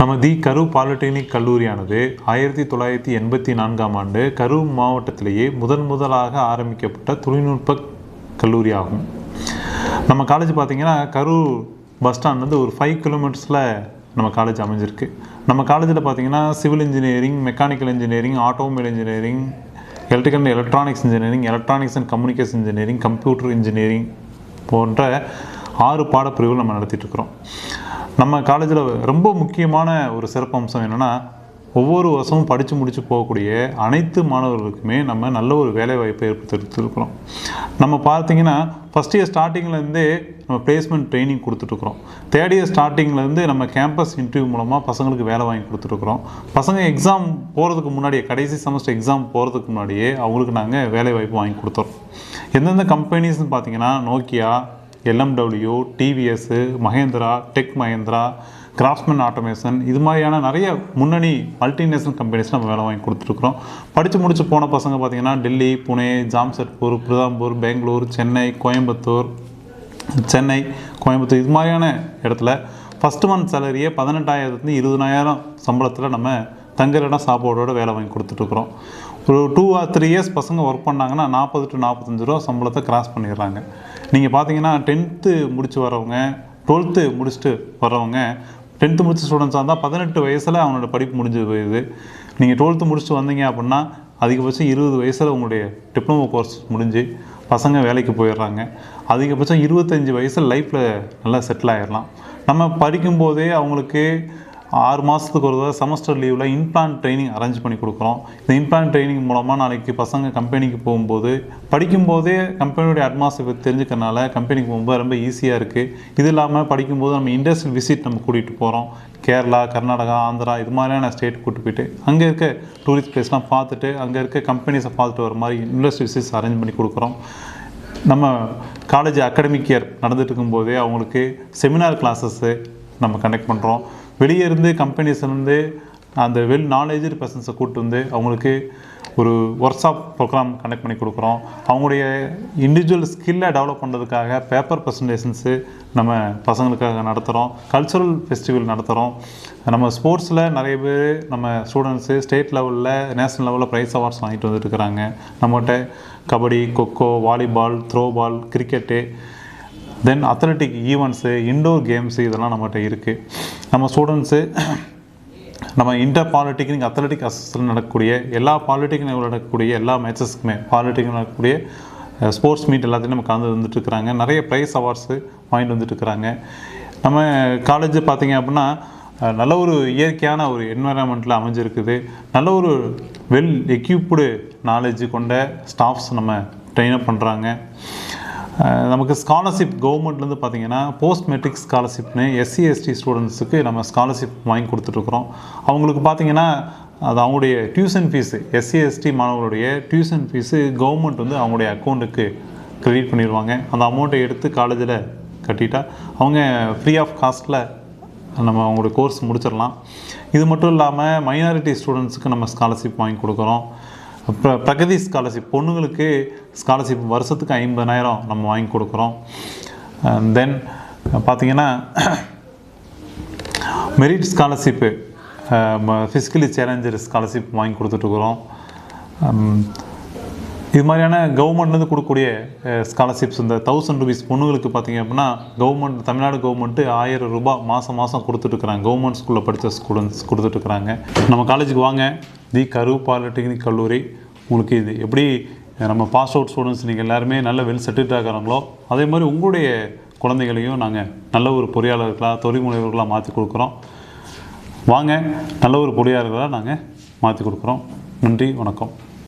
நம்ம தி கரூர் பாலிடெக்னிக் கல்லூரியானது ஆயிரத்தி தொள்ளாயிரத்தி எண்பத்தி நான்காம் ஆண்டு கரூர் மாவட்டத்திலேயே முதன் முதலாக ஆரம்பிக்கப்பட்ட தொழில்நுட்ப கல்லூரி ஆகும் நம்ம காலேஜ் பார்த்தீங்கன்னா கரூர் பஸ் ஸ்டாண்ட்லேருந்து ஒரு ஃபைவ் கிலோமீட்டர்ஸில் நம்ம காலேஜ் அமைஞ்சிருக்கு. நம்ம காலேஜில் பார்த்தீங்கன்னா civil engineering mechanical engineering automobile engineering electrical and electronics engineering electronics and communication engineering computer engineering போன்ற ஆறு பாடப்பிரிவுகள் நம்ம நடத்திட்டு இருக்கிறோம். நம்ம காலேஜில் ரொம்ப முக்கியமான ஒரு சிறப்பம்சம் என்னென்னா ஒவ்வொரு வருஷமும் படித்து முடித்து போகக்கூடிய அனைத்து மாணவர்களுக்குமே நம்ம நல்ல ஒரு வேலை வாய்ப்பை ஏற்படுத்திருக்கிறோம் நம்ம பார்த்தீங்கன்னா ஃபஸ்ட் இயர் ஸ்டார்டிங்லேருந்தே நம்ம பிளேஸ்மெண்ட் ட்ரைனிங் கொடுத்துட்ருக்குறோம் தேர்ட் இயர் ஸ்டார்டிங்லேருந்து நம்ம கேம்பஸ் இன்டர்வியூ மூலமாக பசங்களுக்கு வேலை வாங்கி கொடுத்துட்ருக்குறோம் பசங்க எக்ஸாம் போகிறதுக்கு முன்னாடியே கடைசி செமஸ்டர் எக்ஸாம் போகிறதுக்கு முன்னாடியே அவங்களுக்கு நாங்கள் வேலை வாய்ப்பு வாங்கி கொடுத்துறோம். எந்தெந்த கம்பெனிஸ்னு பார்த்தீங்கன்னா Nokia LMW TVS Mahindra tech Mahindra craftsman automation இது மாதிரியான நிறைய முன்னணி மல்டிநேஷனல் கம்பெனிஸ் நம்ம வேலை வாங்கி கொடுத்துருக்குறோம் படித்து முடிச்சு போன பசங்க பார்த்தீங்கன்னா டெல்லி புனே ஜாம்செட்பூர் பிரதாம்பூர் பெங்களூர் சென்னை கோயம்புத்தூர் சென்னை கோயம்புத்தூர் இது மாதிரியான இடத்துல ஃபஸ்ட்டு மந்த் சேலரியே பதினெட்டாயிரத்துலேருந்து இருபதனாயிரம் சம்பளத்தில் நம்ம தங்குற இடம் சாப்பாடோட வேலை வாங்கி கொடுத்துட்ருக்குறோம் ஒரு டூ ஆர் த்ரீ இயர்ஸ் பசங்க ஒர்க் பண்ணாங்கன்னா நாற்பது டு நாற்பத்தஞ்சு ரூபா சம்பளத்தை கிராஸ் பண்ணிடுறாங்க. நீங்கள் பார்த்தீங்கன்னா டென்த்து முடிச்சு வரவங்க டுவெல்த்து முடிச்சுட்டு வரவங்க டென்த்து முடிச்ச ஸ்டூடெண்ட்ஸாக இருந்தால் பதினெட்டு வயசில் அவனோட படிப்பு முடிஞ்சு போயிடுது. நீங்கள் டுவெல்த்து முடிச்சுட்டு வந்தீங்க அப்படின்னா அதிகபட்சம் இருபது வயசில் உங்களுடைய டிப்ளமோ கோர்ஸ் முடிஞ்சு பசங்க வேலைக்கு போயிடுறாங்க. அதிகபட்சம் இருபத்தஞ்சி வயசில் லைஃப்பில் நல்லா செட்டில் ஆகிடலாம் நம்ம படிக்கும்போதே அவங்களுக்கு ஆறு மாதத்துக்கு ஒரு தடவை செமஸ்டர் லீவில் இன்பிளான் ட்ரைனிங் அரேஞ்ச் பண்ணி கொடுக்குறோம். இந்த இன்பிளான் ட்ரைனிங் மூலமாக நாளைக்கு பசங்க கம்பெனிக்கு போகும்போது படிக்கும்போதே கம்பெனியோடைய அட்மாஸ்பியர் தெரிஞ்சுக்கிறனால கம்பெனிக்கு போகும்போது ரொம்ப ஈஸியாக இருக்குது இது இல்லாமல் படிக்கும்போது நம்ம இண்டஸ்ட்ரியல் விசிட் நம்ம கூட்டிகிட்டு போகிறோம் கேரளா கர்நாடகா ஆந்திரா இது மாதிரியான ஸ்டேட் கூட்டு போயிட்டு அங்கே இருக்க டூரிஸ்ட் பிளேஸ்லாம் பார்த்துட்டு அங்கே இருக்க கம்பெனிஸை பார்த்துட்டு வர மாதிரி இண்டஸ்ட்ரி விசிட்ஸ் அரேஞ்ச் பண்ணி கொடுக்குறோம். நம்ம காலேஜ் அகாடமிக் இயர் நடந்துட்டு இருக்கும்போதே அவங்களுக்கு செமினார் கிளாஸஸ்ஸு நம்ம கண்டக்ட் பண்ணுறோம் வெளியே இருந்து கம்பெனிஸ்லேருந்து அந்த வெல் நாலேஜ் பர்சன்ஸை கூப்பிட்டு வந்து அவங்களுக்கு ஒரு ஒர்க் ஷாப் ப்ரோக்ராம் கண்டக்ட் பண்ணி கொடுக்குறோம். அவங்களுடைய இண்டிவிஜுவல் ஸ்கில்லை டெவலப் பண்ணுறதுக்காக பேப்பர் ப்ரெசன்டேஷன்ஸு நம்ம பசங்களுக்காக நடத்துகிறோம் கல்ச்சுரல் ஃபெஸ்டிவல் நடத்துகிறோம் நம்ம ஸ்போர்ட்ஸில் நிறைய பேர் நம்ம ஸ்டூடெண்ட்ஸு ஸ்டேட் லெவலில் நேஷனல் லெவலில் ப்ரைஸ் அவார்ட்ஸ் வாங்கிட்டு வந்துட்டு இருக்கிறாங்க. நம்மகிட்ட kabaddi kho kho volleyball throw ball cricket then athletic events indoor games இதெல்லாம் நம்மகிட்ட இருக்குது நம்ம ஸ்டூடெண்ட்ஸு நம்ம இன்டர் பாலிடெக்னிக் அத்லட்டிக் அசோசியேஷன் நடக்கக்கூடிய எல்லா பாலிடெக்னிக் நடக்கக்கூடிய எல்லா மேட்சஸ்க்குமே பாலிடெக்னிக் நடக்கக்கூடிய ஸ்போர்ட்ஸ் மீட் எல்லாத்தையும் நம்ம கலந்து வந்துட்டுருக்குறாங்க நிறைய ப்ரைஸ் அவார்ட்ஸு வாங்கிட்டு வந்துட்டுருக்குறாங்க நம்ம காலேஜ் பார்த்தீங்க அப்படின்னா நல்ல ஒரு இயற்கையான ஒரு என்வரான்மெண்ட்டில் அமைஞ்சிருக்குது. நல்ல ஒரு வெல் எக்யூப்டு நாலேஜ் கொண்ட ஸ்டாஃப்ஸ் நம்ம ட்ரெயின் அப் பண்ணுறாங்க நமக்கு ஸ்காலர்ஷிப் கவர்மெண்ட்லேருந்து பார்த்தீங்கன்னா போஸ்ட் மெட்ரிக் ஸ்காலர்ஷிப்னு எஸ்சி எஸ்டி ஸ்டூடெண்ட்ஸுக்கு நம்ம ஸ்காலர்ஷிப் வாங்கி கொடுத்துட்ருக்குறோம் அவங்களுக்கு பார்த்தீங்கன்னா அது அவங்களுடைய டியூஷன் ஃபீஸு எஸ்சி எஸ்டி மாணவர்களுடைய டியூஷன் ஃபீஸு கவர்மெண்ட் வந்து அவங்களுடைய அக்கௌண்ட்டுக்கு க்ரெடிட் பண்ணிடுவாங்க. அந்த அமௌண்ட்டை எடுத்து காலேஜில் கட்டிட்டா அவங்க ஃப்ரீ ஆஃப் காஸ்ட்டில் நம்ம அவங்களுடைய கோர்ஸ் முடிச்சிடலாம். இது மட்டும் இல்லாமல் மைனாரிட்டி ஸ்டூடெண்ட்ஸுக்கு நம்ம ஸ்காலர்ஷிப் வாங்கி கொடுக்குறோம். அப்புறம் பிரகதி ஸ்காலர்ஷிப் பொண்ணுங்களுக்கு ஸ்காலர்ஷிப் வருஷத்துக்கு ஐம்பதாயிரம் நம்ம வாங்கி கொடுக்குறோம். தென் பார்த்தீங்கன்னா merit scholarship physically challenger scholarship வாங்கி கொடுத்துட்ருக்குறோம் um, இது மாதிரியான கவர்மெண்ட்லேருந்து கொடுக்கக்கூடிய ஸ்காலர்ஷிப்ஸ் இந்த தௌசண்ட் ருபீஸ் பொண்ணுங்களுக்கு பார்த்தீங்க அப்படின்னா கவர்மெண்ட் தமிழ்நாடு கவர்மெண்ட்டு ஆயிரம் ரூபாய் மாதம் மாதம் கொடுத்துட்ருக்குறாங்க கவர்மெண்ட் ஸ்கூலில் படித்த ஸ்டூடெண்ட்ஸ் கொடுத்துட்ருக்குறாங்க நம்ம காலேஜுக்கு வாங்க. தி கரு பாலிடெக்னிக் கல்லூரி. உங்களுக்கு இது எப்படி நம்ம பாஸ் அவுட் ஸ்டூடெண்ட்ஸ் நீங்கள் எல்லாருமே நல்ல வெல் செட்டில்ட் ஆகிறாங்களோ அதே மாதிரி உங்களுடைய குழந்தைகளையும் நாங்கள் நல்ல ஒரு பொறியாளர்களாக தொழில் முனைவர்களாக மாற்றி கொடுக்குறோம். வாங்க நல்ல ஒரு பொறியாளர்களாக நாங்கள் மாற்றி கொடுக்குறோம். நன்றி வணக்கம்.